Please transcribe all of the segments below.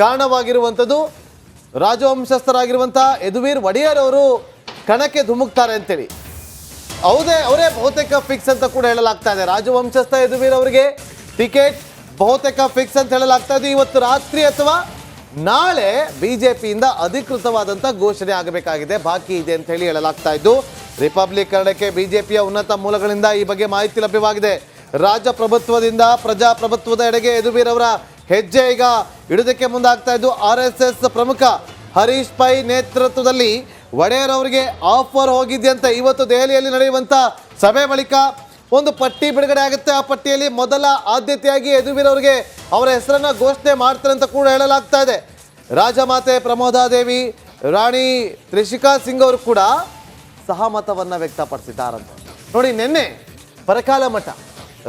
ಕಾರಣವಾಗಿರುವಂಥದ್ದು ರಾಜವಂಶಸ್ಥರಾಗಿರುವಂಥ ಯದುವೀರ್ ಒಡೆಯರ್ ಅವರು ಕಣಕ್ಕೆ ಧುಮುಕ್ತಾರೆ ಅಂತೇಳಿ. ಹೌದೇ, ಅವರೇ ಬಹುತೇಕ ಫಿಕ್ಸ್ ಅಂತ ಕೂಡ ಹೇಳಲಾಗ್ತಾ ಇದೆ. ರಾಜವಂಶಸ್ಥ ಯದುವೀರ್ ಅವರಿಗೆ ಟಿಕೆಟ್ ಬಹುತೇಕ ಫಿಕ್ಸ್ ಅಂತ ಹೇಳಲಾಗ್ತಾ ಇದೆ. ಇವತ್ತು ರಾತ್ರಿ ಅಥವಾ ನಾಳೆ ಬಿಜೆಪಿಯಿಂದ ಅಧಿಕೃತವಾದಂಥ ಘೋಷಣೆ ಆಗಬೇಕಾಗಿದೆ. ಬಾಕಿ ಇದೆ ಅಂತ ಹೇಳಿ ಹೇಳಲಾಗ್ತಾ ಇದ್ದು ರಿಪಬ್ಲಿಕ್ ಕನ್ನಡಕ್ಕೆ ಬಿಜೆಪಿಯ ಉನ್ನತ ಮೂಲಗಳಿಂದ ಈ ಬಗ್ಗೆ ಮಾಹಿತಿ ಲಭ್ಯವಾಗಿದೆ. ರಾಜಪ್ರಭುತ್ವದಿಂದ ಪ್ರಜಾಪ್ರಭುತ್ವದ ಎಡೆಗೆ ಯದುವೀರ್ ಅವರ ಹೆಜ್ಜೆ ಈಗ ಇಡೋದಕ್ಕೆ ಮುಂದಾಗ್ತಾ ಇದ್ದು ಆರ್ ಎಸ್ ಎಸ್ ಪ್ರಮುಖ ಹರೀಶ್ ಪೈ ನೇತೃತ್ವದಲ್ಲಿ ಒಡೆಯರ್ ಅವರಿಗೆ ಆಫರ್ ಹೋಗಿದೆಯಂತೆ. ಇವತ್ತು ದೆಹಲಿಯಲ್ಲಿ ನಡೆಯುವಂಥ ಸಭೆ ಬಳಿಕ ಒಂದು ಪಟ್ಟಿ ಬಿಡುಗಡೆ ಆಗುತ್ತೆ. ಆ ಪಟ್ಟಿಯಲ್ಲಿ ಮೊದಲ ಆದ್ಯತೆಯಾಗಿ ಯದುವೀರ್ ಅವರಿಗೆ ಅವರ ಹೆಸರನ್ನ ಘೋಷಣೆ ಮಾಡ್ತಾರೆ ಅಂತ ಕೂಡ ಹೇಳಲಾಗ್ತಾ ಇದೆ. ರಾಜಮಾತೆ ಪ್ರಮೋದಾದೇವಿ ರಾಣಿ ತ್ರಿಷಿಕಾ ಸಿಂಗ್ ಅವರು ಕೂಡ ಸಹಮತವನ್ನ ವ್ಯಕ್ತಪಡಿಸಿದ್ದಾರಂತೆ. ನೋಡಿ, ನಿನ್ನೆ ಪರಕಾಲ ಮಠ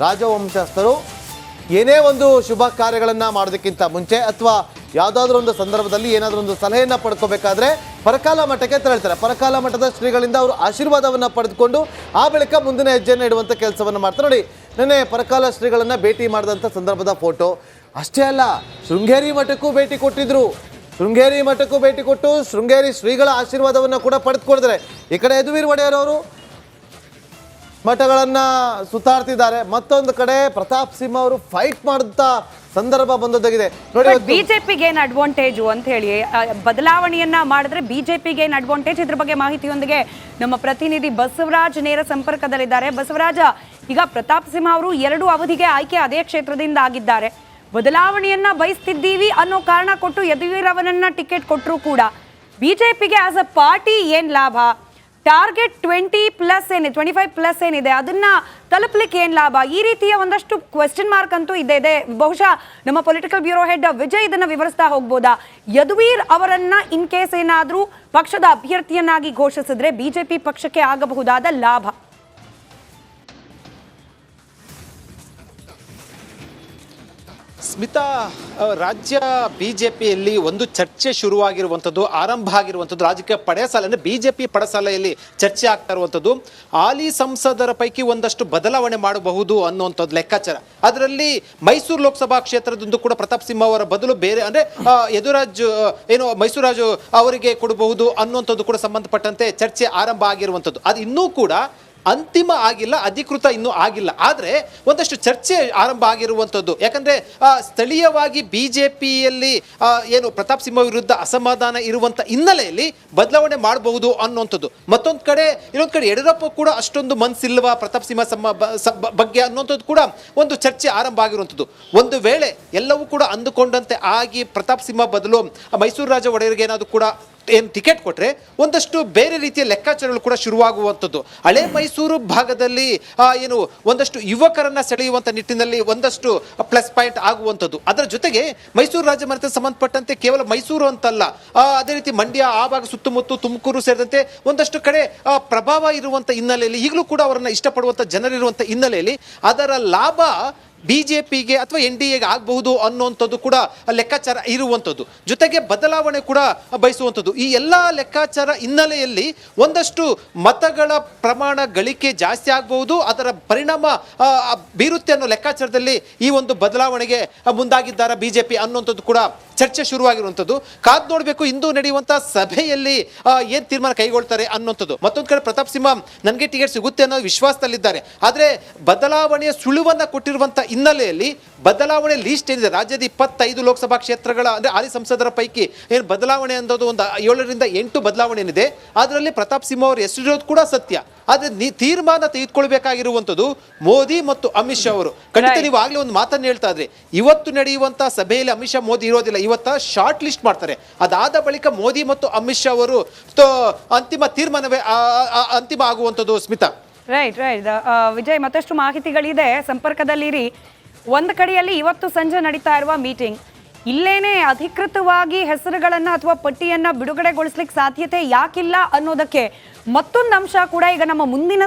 ರಾಜವಂಶಸ್ಥರು ಏನೇ ಒಂದು ಶುಭ ಕಾರ್ಯಗಳನ್ನು ಮಾಡೋದಕ್ಕಿಂತ ಮುಂಚೆ ಅಥವಾ ಯಾವುದಾದ್ರೂ ಒಂದು ಸಂದರ್ಭದಲ್ಲಿ ಏನಾದರೂ ಒಂದು ಸಲಹೆಯನ್ನು ಪಡ್ಕೋಬೇಕಾದ್ರೆ ಪರಕಾಲ ಮಠಕ್ಕೆ ತೆರಳ್ತಾರೆ. ಪರಕಾಲ ಮಠದ ಶ್ರೀಗಳಿಂದ ಅವರು ಆಶೀರ್ವಾದವನ್ನ ಪಡೆದುಕೊಂಡು ಆ ಬಳಿಕ ಮುಂದಿನ ಹೆಜ್ಜೆಯನ್ನು ಇಡುವಂಥ ಕೆಲಸವನ್ನು ಮಾಡ್ತಾರೆ. ನೋಡಿ, ನಿನ್ನೆ ಪರಕಾಲ ಶ್ರೀಗಳನ್ನ ಭೇಟಿ ಮಾಡಿದಂಥ ಸಂದರ್ಭದ ಫೋಟೋ. ಅಷ್ಟೇ ಅಲ್ಲ, ಶೃಂಗೇರಿ ಮಠಕ್ಕೂ ಭೇಟಿ ಕೊಟ್ಟಿದ್ರು. ಶೃಂಗೇರಿ ಮಠಕ್ಕೂ ಭೇಟಿ ಕೊಟ್ಟು ಶೃಂಗೇರಿ ಶ್ರೀಗಳ ಆಶೀರ್ವಾದವನ್ನು ಕೂಡ ಪಡೆದುಕೊಡಿದ್ರೆ ಈ ಕಡೆ ಯದುವೀರ್ ಒಡೆಯರ್ ಅವರು ಮಠಗಳನ್ನ ಸುತ್ತಾಡ್ತಿದ್ದಾರೆ. ಮತ್ತೊಂದು ಕಡೆ ಪ್ರತಾಪ್ ಸಿಂಹ ಅವರು ಫೈಟ್ ಮಾಡಿದ ಸಂದರ್ಭ ಬಂದದ್ದಾಗಿದೆ ನೋಡಿ ಬಿಜೆಪಿಗೆ ಏನ್ ಅಡ್ವಾಂಟೇಜು ಅಂತ ಹೇಳಿ ಬದಲಾವಣೆಯನ್ನ ಮಾಡಿದ್ರೆ ಬಿಜೆಪಿಗೆ ಏನ್ ಅಡ್ವಾಂಟೇಜ್ ಇದ್ರ ಬಗ್ಗೆ ಮಾಹಿತಿಯೊಂದಿಗೆ ನಮ್ಮ ಪ್ರತಿನಿಧಿ ಬಸವರಾಜ್ ನೇರ ಸಂಪರ್ಕದಲ್ಲಿದ್ದಾರೆ. ಬಸವರಾಜ ಈಗ ಪ್ರತಾಪ್ ಸಿಂಹ ಅವರು ಎರಡು ಅವಧಿಗೆ ಆಯ್ಕೆ ಅದೇ ಕ್ಷೇತ್ರದಿಂದ ಆಗಿದ್ದಾರೆ. ಬದಲಾವಣೆಯನ್ನ ಬಯಸ್ತಿದ್ದೀವಿ ಅನ್ನೋ ಕಾರಣ ಕೊಟ್ಟು ಯದುವೀರವನನ್ನ ಟಿಕೆಟ್ ಕೊಟ್ಟರು ಕೂಡ. ಬಿಜೆಪಿಗೆ ಆಸ್ ಅ ಪಾರ್ಟಿ ಏನ್ ಲಾಭ? ಟಾರ್ಗೆಟ್ ಟ್ವೆಂಟಿ ಪ್ಲಸ್ ಏನಿದೆ, ಟ್ವೆಂಟಿ ಫೈವ್ ಪ್ಲಸ್ ಏನಿದೆ, ಅದನ್ನ ತಲುಪಲಿಕ್ಕೆ ಏನು ಲಾಭ? ಈ ರೀತಿಯ ಒಂದಷ್ಟು ಕ್ವೆಶ್ಚನ್ ಮಾರ್ಕ್ ಅಂತೂ ಇದೆ ಇದೆ. ಬಹುಶಃ ನಮ್ಮ ಪೊಲಿಟಿಕಲ್ ಬ್ಯೂರೋ ಹೆಡ್ ವಿಜಯ್ ಇದನ್ನ ವಿವರಿಸ್ತಾ ಹೋಗ್ಬೋದಾ? ಯದುವೀರ್ ಅವರನ್ನ ಇನ್ ಕೇಸ್ ಏನಾದರೂ ಪಕ್ಷದ ಅಭ್ಯರ್ಥಿಯನ್ನಾಗಿ ಘೋಷಿಸಿದ್ರೆ ಬಿಜೆಪಿ ಪಕ್ಷಕ್ಕೆ ಆಗಬಹುದಾದ ಲಾಭ? ಸ್ಮಿತಾ ರಾಜ್ಯ ಬಿಜೆಪಿಯಲ್ಲಿ ಒಂದು ಚರ್ಚೆ ಶುರುವಾಗಿರುವಂಥದ್ದು, ಆರಂಭ ಆಗಿರುವಂಥದ್ದು, ರಾಜಕೀಯ ಪಡೆಸಾಲ, ಅಂದ್ರೆ ಬಿಜೆಪಿ ಪಡಸಾಲೆಯಲ್ಲಿ ಚರ್ಚೆ ಆಗ್ತಾ ಇರುವಂಥದ್ದು. ಹಾಲಿ ಸಂಸದರ ಪೈಕಿ ಒಂದಷ್ಟು ಬದಲಾವಣೆ ಮಾಡಬಹುದು ಅನ್ನುವಂಥದ್ದು ಲೆಕ್ಕಾಚಾರ. ಅದರಲ್ಲಿ ಮೈಸೂರು ಲೋಕಸಭಾ ಕ್ಷೇತ್ರದಂದು ಕೂಡ ಪ್ರತಾಪ್ ಸಿಂಹ ಅವರ ಬದಲು ಬೇರೆ, ಅಂದರೆ ಯದುರಾಜ್ ಏನು, ಮೈಸೂರಾಜು ಅವರಿಗೆ ಕೊಡಬಹುದು ಅನ್ನುವಂಥದ್ದು ಕೂಡ ಸಂಬಂಧಪಟ್ಟಂತೆ ಚರ್ಚೆ ಆರಂಭ ಆಗಿರುವಂಥದ್ದು. ಅದು ಇನ್ನೂ ಕೂಡ ಅಂತಿಮ ಆಗಿಲ್ಲ, ಅಧಿಕೃತ ಇನ್ನೂ ಆಗಿಲ್ಲ. ಆದರೆ ಒಂದಷ್ಟು ಚರ್ಚೆ ಆರಂಭ ಆಗಿರುವಂಥದ್ದು. ಯಾಕಂದರೆ ಸ್ಥಳೀಯವಾಗಿ ಬಿ ಜೆ ಪಿಯಲ್ಲಿ ಏನು ಪ್ರತಾಪ್ ಸಿಂಹ ವಿರುದ್ಧ ಅಸಮಾಧಾನ ಇರುವಂಥ ಹಿನ್ನೆಲೆಯಲ್ಲಿ ಬದಲಾವಣೆ ಮಾಡಬಹುದು ಅನ್ನುವಂಥದ್ದು ಮತ್ತೊಂದು ಕಡೆ, ಇನ್ನೊಂದು ಕಡೆ ಯಡಿಯೂರಪ್ಪ ಕೂಡ ಅಷ್ಟೊಂದು ಮನಸ್ಸಿಲ್ವ ಪ್ರತಾಪ್ ಸಿಂಹ ಸಮ ಬಗ್ಗೆ ಅನ್ನುವಂಥದ್ದು ಕೂಡ ಒಂದು ಚರ್ಚೆ ಆರಂಭ ಆಗಿರುವಂಥದ್ದು. ಒಂದು ವೇಳೆ ಎಲ್ಲವೂ ಕೂಡ ಅಂದುಕೊಂಡಂತೆ ಆಗಿ ಪ್ರತಾಪ್ ಸಿಂಹ ಬದಲು ಮೈಸೂರು ರಾಜ ಒಡೆಯರಿಗೆ ಏನಾದರೂ ಕೂಡ ಏನು ಟಿಕೆಟ್ ಕೊಟ್ಟರೆ ಒಂದಷ್ಟು ಬೇರೆ ರೀತಿಯ ಲೆಕ್ಕಾಚಾರಗಳು ಕೂಡ ಶುರುವಾಗುವಂಥದ್ದು. ಹಳೆ ಮೈಸೂರು ಭಾಗದಲ್ಲಿ ಏನು, ಒಂದಷ್ಟು ಯುವಕರನ್ನು ಸೆಳೆಯುವಂಥ ನಿಟ್ಟಿನಲ್ಲಿ ಒಂದಷ್ಟು ಪ್ಲಸ್ ಪಾಯಿಂಟ್ ಆಗುವಂಥದ್ದು. ಅದರ ಜೊತೆಗೆ ಮೈಸೂರು ರಾಜಮನೆತನ ಸಂಬಂಧಪಟ್ಟಂತೆ ಕೇವಲ ಮೈಸೂರು ಅಂತಲ್ಲ ಅದೇ ರೀತಿ ಮಂಡ್ಯ, ಆ ಭಾಗ ಸುತ್ತಮುತ್ತ ತುಮಕೂರು ಸೇರಿದಂತೆ ಒಂದಷ್ಟು ಕಡೆ ಪ್ರಭಾವ ಇರುವಂಥ ಹಿನ್ನೆಲೆಯಲ್ಲಿ ಈಗಲೂ ಕೂಡ ಅವರನ್ನು ಇಷ್ಟಪಡುವಂಥ ಜನರಿರುವಂಥ ಹಿನ್ನೆಲೆಯಲ್ಲಿ ಅದರ ಲಾಭ ಬಿಜೆಪಿಗೆ ಅಥವಾ ಎನ್ ಡಿ ಎಗೆ ಆಗಬಹುದು ಅನ್ನುವಂಥದ್ದು ಕೂಡ ಲೆಕ್ಕಾಚಾರ ಇರುವಂಥದ್ದು. ಜೊತೆಗೆ ಬದಲಾವಣೆ ಕೂಡ ಬಯಸುವಂಥದ್ದು. ಈ ಎಲ್ಲ ಲೆಕ್ಕಾಚಾರ ಹಿನ್ನೆಲೆಯಲ್ಲಿ ಒಂದಷ್ಟು ಮತಗಳ ಪ್ರಮಾಣ ಗಳಿಕೆ ಜಾಸ್ತಿ ಆಗಬಹುದು. ಅದರ ಪರಿಣಾಮ ಬೀರುತ್ತೆ ಅನ್ನೋ ಲೆಕ್ಕಾಚಾರದಲ್ಲಿ ಈ ಒಂದು ಬದಲಾವಣೆಗೆ ಮುಂದಾಗಿದ್ದಾರೆ ಬಿ ಜೆ ಪಿ ಅನ್ನುವಂಥದ್ದು ಕೂಡ ಚರ್ಚೆ ಶುರುವಾಗಿರುವಂಥದ್ದು. ಕಾದ್ ನೋಡಬೇಕು ಇಂದು ನಡೆಯುವಂಥ ಸಭೆಯಲ್ಲಿ ಏನು ತೀರ್ಮಾನ ಕೈಗೊಳ್ತಾರೆ ಅನ್ನೋಂಥದ್ದು. ಮತ್ತೊಂದು ಕಡೆ ಪ್ರತಾಪ್ ಸಿಂಹ ನನಗೆ ಟಿಕೆಟ್ ಸಿಗುತ್ತೆ ಅನ್ನೋ ವಿಶ್ವಾಸದಲ್ಲಿದ್ದಾರೆ. ಆದರೆ ಬದಲಾವಣೆಯ ಸುಳುವನ್ನ ಕೊಟ್ಟಿರುವಂಥ ಹಿನ್ನೆಲೆಯಲ್ಲಿ ಬದಲಾವಣೆ ಲೀಸ್ಟ್ ಏನಿದೆ ರಾಜ್ಯದ ಇಪ್ಪತ್ತೈದು ಲೋಕಸಭಾ ಕ್ಷೇತ್ರಗಳ ಅಂದ್ರೆ ಹಾಲಿ ಸಂಸದರ ಪೈಕಿ ಏನು ಬದಲಾವಣೆ ಅನ್ನೋದು ಒಂದು ಏಳರಿಂದ ಎಂಟು ಬದಲಾವಣೆ ಏನಿದೆ ಅದರಲ್ಲಿ ಪ್ರತಾಪ್ ಸಿಂಹ ಅವರು ಹೆಸರಿರೋದು ಕೂಡ ಸತ್ಯ. ಆದರೆ ನೀ ತೀರ್ಮಾನ ತೆಗೆದುಕೊಳ್ಬೇಕಾಗಿರುವಂಥದ್ದು ಮೋದಿ ಮತ್ತು ಅಮಿತ್ ಶಾ ಅವರು. ಖಂಡಿತ ನೀವು ಆಗಲೇ ಒಂದು ಮಾತನ್ನು ಹೇಳ್ತಾ ಇದ್ರಿ. ಇವತ್ತು ನಡೆಯುವಂತ ಸಭೆಯಲ್ಲಿ ಅಮಿತ್ ಶಾ ಮೋದಿ ಇರೋದಿಲ್ಲ ಇವತ್ತ ಶಾರ್ಟ್ ಲಿಸ್ಟ್ ಮಾಡ್ತಾರೆ. ಅದಾದ ಬಳಿಕ ಮೋದಿ ಮತ್ತು ಅಮಿತ್ ಶಾ ಅವರು ಅಂತಿಮ ತೀರ್ಮಾನವೇ ಅಂತಿಮ ಆಗುವಂಥದ್ದು ಸ್ಮಿತಾ. ರೈಟ್ ರೈಟ್ ವಿಜಯ್, ಮತ್ತಷ್ಟು ಮಾಹಿತಿಗಳಿದೆ. ಸಂಪರ್ಕದಲ್ಲಿರಿ. ಒಂದು ಕಡೆಯಲ್ಲಿ ಇವತ್ತು ಸಂಜೆ ನಡೀತಾ ಇರುವ ಮೀಟಿಂಗ್. ಇಲ್ಲೇನೆ ಅಧಿಕೃತವಾಗಿ ಹೆಸರುಗಳನ್ನ ಅಥವಾ ಪಟ್ಟಿಯನ್ನ ಬಿಡುಗಡೆಗೊಳಿಸ್ಲಿಕ್ಕೆ ಸಾಧ್ಯತೆ ಯಾಕಿಲ್ಲ ಅನ್ನೋದಕ್ಕೆ ಮತ್ತೊಂದು ಅಂಶ ಕೂಡ ಈಗ ನಮ್ಮ ಮುಂದಿನ